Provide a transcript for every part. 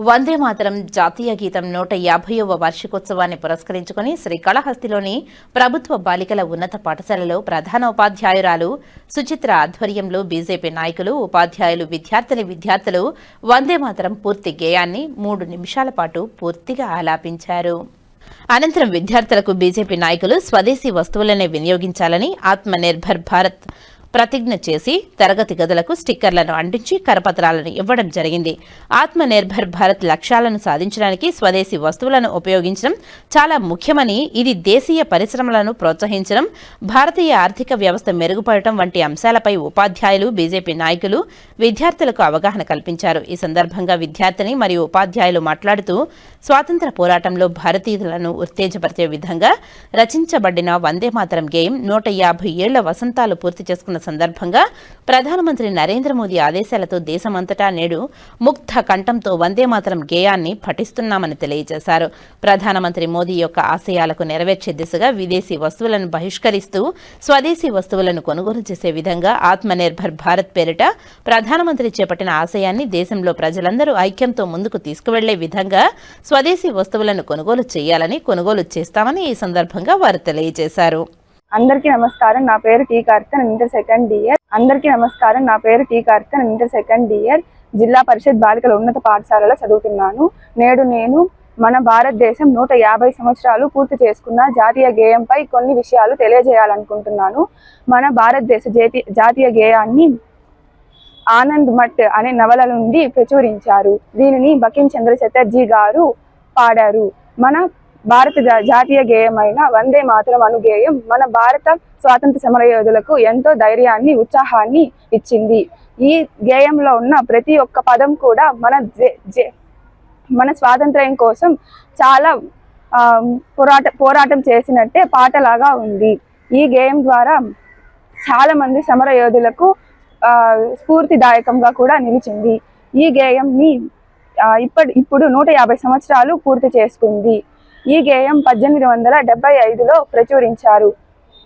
వందే మాతరం జాతీయ గీతం నూట యాభైవ వార్షికోత్సవాన్ని పురస్కరించుకుని శ్రీకాళహస్తిలోని ప్రభుత్వ బాలికల ఉన్నత పాఠశాలలో ప్రధాన ఉపాధ్యాయురాలు సుచిత్ర ఆధ్వర్యంలో బీజేపీ నాయకులు ఉపాధ్యాయులు విద్యార్థిని విద్యార్థులు వందే మాతరం పూర్తి గేయాన్ని మూడు నిమిషాల పాటు పూర్తిగా ఆలాపించారు. అనంతరం విద్యార్థులకు బీజేపీ నాయకులు స్వదేశీ వస్తువులనే వినియోగించాలని ఆత్మ నిర్భర్ భారత్ ప్రతిజ్ఞ చేసి తరగతి గదులకు స్టిక్కర్లను అంటించి కరపత్రాలను ఇవ్వడం జరిగింది. ఆత్మ నిర్భర్ భారత్ లక్ష్యాలను సాధించడానికి స్వదేశీ వస్తువులను ఉపయోగించడం చాలా ముఖ్యమని ఇది దేశీయ పరిశ్రమలను ప్రోత్సహించడం భారతీయ ఆర్థిక వ్యవస్థ మెరుగుపడటం వంటి అంశాలపై ఉపాధ్యాయులు బీజేపీ నాయకులు విద్యార్థులకు అవగాహన కల్పించారు. ఈ సందర్భంగా విద్యార్థిని మరియు ఉపాధ్యాయులు మాట్లాడుతూ స్వాతంత్ర పోరాటంలో భారతీయులను ఉత్తేజపరిచే విధంగా రచించబడిన వందే మాతరం గేయం నూట యాభై ఏళ్ళ వసంతాలు పూర్తి చేసుకున్న సందర్భంగా ప్రధానమంత్రి నరేంద్ర మోదీ ఆదేశాలతో దేశమంతటా నేడు ముక్త కంఠంతో వందేమాతరం గేయాన్ని పఠిస్తున్నామని తెలియజేశారు. ప్రధానమంత్రి మోదీ యొక్క ఆశయాలకు నెరవేర్చే దిశగా విదేశీ వస్తువులను బహిష్కరిస్తూ స్వదేశీ వస్తువులను కొనుగోలు చేసే విధంగా ఆత్మనిర్భర్ భారత్ పేరిట ప్రధానమంత్రి చేపట్టిన ఆశయాన్ని దేశంలో ప్రజలందరూ ఐక్యంతో ముందుకు తీసుకువెళ్ళే విధంగా స్వదేశీ వస్తువులను కొనుగోలు చేయాలని కొనుగోలు చేస్తామని ఈ సందర్భంగా వారు తెలియజేశారు. అందరికీ నమస్కారం. నా పేరు టీ కార్తిక నేను ఇంటర్ సెకండ్ ఇయర్ అందరికీ నమస్కారం. నా పేరు టీ కార్తిక నేను inter second year Zilla Parishad బాలికల ఉన్నత పాఠశాలలో చదువుతున్నాను. నేడు నేను మన భారతదేశం నూట యాభై సంవత్సరాలు పూర్తి చేసుకున్న జాతీయ గేయంపై కొన్ని విషయాలు తెలియజేయాలనుకుంటున్నాను. మన భారతదేశ జాతీయ జాతీయ గేయాన్ని ఆనంద్ మట్ అనే నవల నుండి ప్రచురించారు. దీనిని బకిం చంద్ర చటర్జీ గారు పాడారు. మన భారత జాతీయ గేయమైన వందే మాతరం అను గేయం మన భారత స్వాతంత్ర సమరయోధులకు ఎంతో ధైర్యాన్ని ఉత్సాహాన్ని ఇచ్చింది. ఈ గేయంలో ఉన్న ప్రతి ఒక్క పదం కూడా మన మన స్వాతంత్ర్యం కోసం చాలా పోరాట పోరాటం చేసినట్టే పాటలాగా ఉంది. ఈ గేయం ద్వారా చాలా మంది సమర యోధులకు స్ఫూర్తిదాయకంగా కూడా నిలిచింది. ఈ గేయంని ఇప్పటి ఇప్పుడు నూట యాభై సంవత్సరాలు పూర్తి చేసుకుంది. ఈ గేయం పద్దెనిమిది వందల డెబ్బై ఐదులో ప్రచురించారు.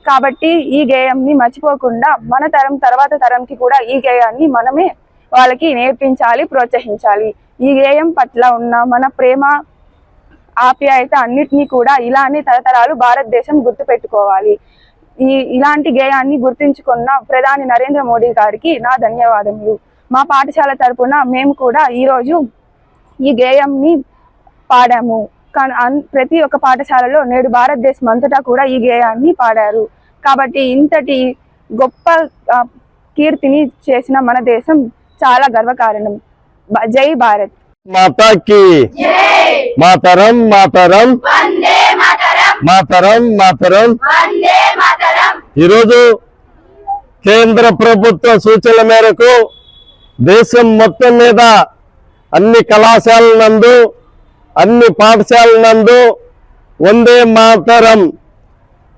కాబట్టి ఈ గేయంని మర్చిపోకుండా మన తరం తర్వాత తరంకి కూడా ఈ గేయాన్ని మనమే వాళ్ళకి నేర్పించాలి ప్రోత్సహించాలి. ఈ గేయం పట్ల ఉన్న మన ప్రేమ ఆప్యాయత అన్నిటినీ కూడా ఇలానే తరతరాలు భారతదేశం గుర్తుపెట్టుకోవాలి. ఈ ఇలాంటి గేయాన్ని గుర్తించుకున్న ప్రధాని నరేంద్ర మోడీ గారికి నా ధన్యవాదములు. మా పాఠశాల తరపున మేము కూడా ఈరోజు ఈ గేయంని పాడాము. ప్రతి ఒక్క పాఠశాలలో నేడు భారతదేశం అంతటా కూడా ఈ గేయాన్ని పాడారు. కాబట్టి ఇంతటి గొప్ప కీర్తిని చేసిన మన దేశం చాలా గర్వకారణం. జై భారత్. మాతాకి. మాతరం మాతరం. మాతరం! మాతరం ఈరోజు కేంద్ర ప్రభుత్వ సూచనల మేరకు దేశం మొత్తం మీద అన్ని కళాశాలలందు అన్ని పాఠశాలల నందు వందే మాతరం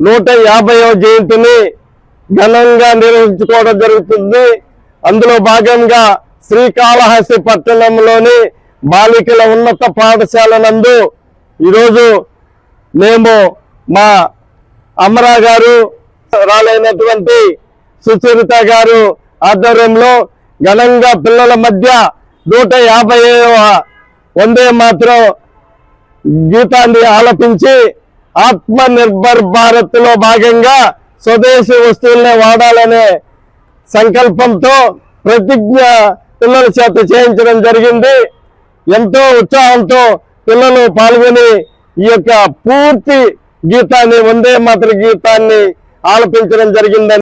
నూట యాభైవ జయంతిని ఘనంగా నిర్వహించుకోవడం జరుగుతుంది. అందులో భాగంగా శ్రీకాళహస్తి పట్టణంలోని బాలికల ఉన్నత పాఠశాల నందు ఈరోజు మేము మా అమరా గారు రాలైనటువంటి సుచరిత గారు ఆధ్వర్యంలో ఘనంగా పిల్లల మధ్య నూట యాభై వందే మాత్రం గీతాన్ని ఆలపించి ఆత్మ నిర్భర్ భారత్లో భాగంగా స్వదేశీ వస్తువులనే వాడాలనే సంకల్పంతో ప్రతిజ్ఞ పిల్లల చేత చేయించడం జరిగింది. ఎంతో ఉత్సాహంతో పిల్లలు పాల్గొని ఈ యొక్క పూర్తి గీతాన్ని వందే మాతృ గీతాన్ని ఆలపించడం జరిగిందని